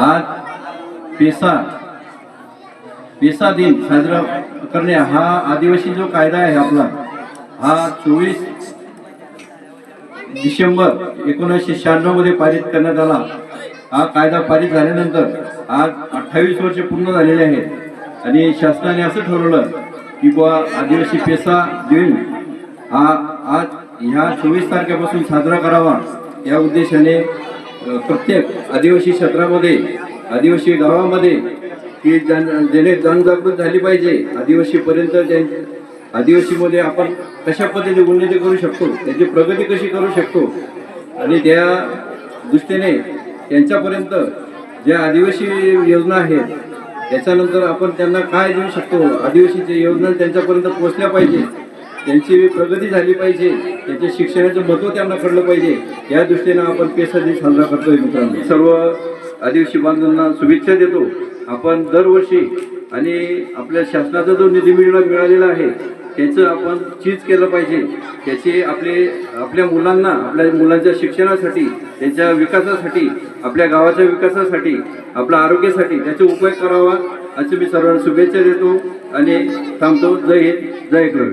आज PESA PESA दिन साजरा करणे हा आदिवासी जो कायदा आहे आपला हा चोवीस डिसेंबर एकोणीसशे शहाण्णवमध्ये पारित करण्यात आला. हा कायदा पारित झाल्यानंतर आज अठ्ठावीस वर्ष पूर्ण झालेले आहेत. आणि शासनाने असं ठरवलं की बुवा आदिवासी पेसा दिन हा आज ह्या चोवीस तारखेपासून साजरा करावा. या उद्देशाने प्रत्येक आदिवासी क्षेत्रामध्ये आदिवासी गावामध्ये की जन जेणे जनजागृत झाली पाहिजे आदिवासीपर्यंत त्यां आदिवासीमध्ये आपण कशा पद्धतीने उन्नती करू शकतो त्याची प्रगती कशी करू शकतो आणि त्या दृष्टीने त्यांच्यापर्यंत ज्या आदिवासी योजना आहेत त्याच्यानंतर आपण त्यांना काय देऊ शकतो? आदिवासीच्या योजना त्यांच्यापर्यंत पोहोचल्या पाहिजे. त्यांची प्रगती झाली पाहिजे. त्यांच्या शिक्षणाचं महत्त्व त्यांना कळलं पाहिजे. या दृष्टीनं आपण पेसा दिन साजरा करतोय मित्रांनो. सर्व आदिवासी बांधवांना शुभेच्छा देतो. आपण दरवर्षी आणि आपल्या शासनाचा जो निधी मिळा मिळालेला आहे त्याचं आपण चीज केलं पाहिजे. त्याचे आपले आपल्या मुलांना आपल्या मुलांच्या शिक्षणासाठी त्यांच्या विकासासाठी आपल्या गावाच्या विकासासाठी आपल्या आरोग्यासाठी त्याचा उपयोग करावा. अशी मी सर्वांना शुभेच्छा देतो आणि थांबतो. जय हिंद जय गुरु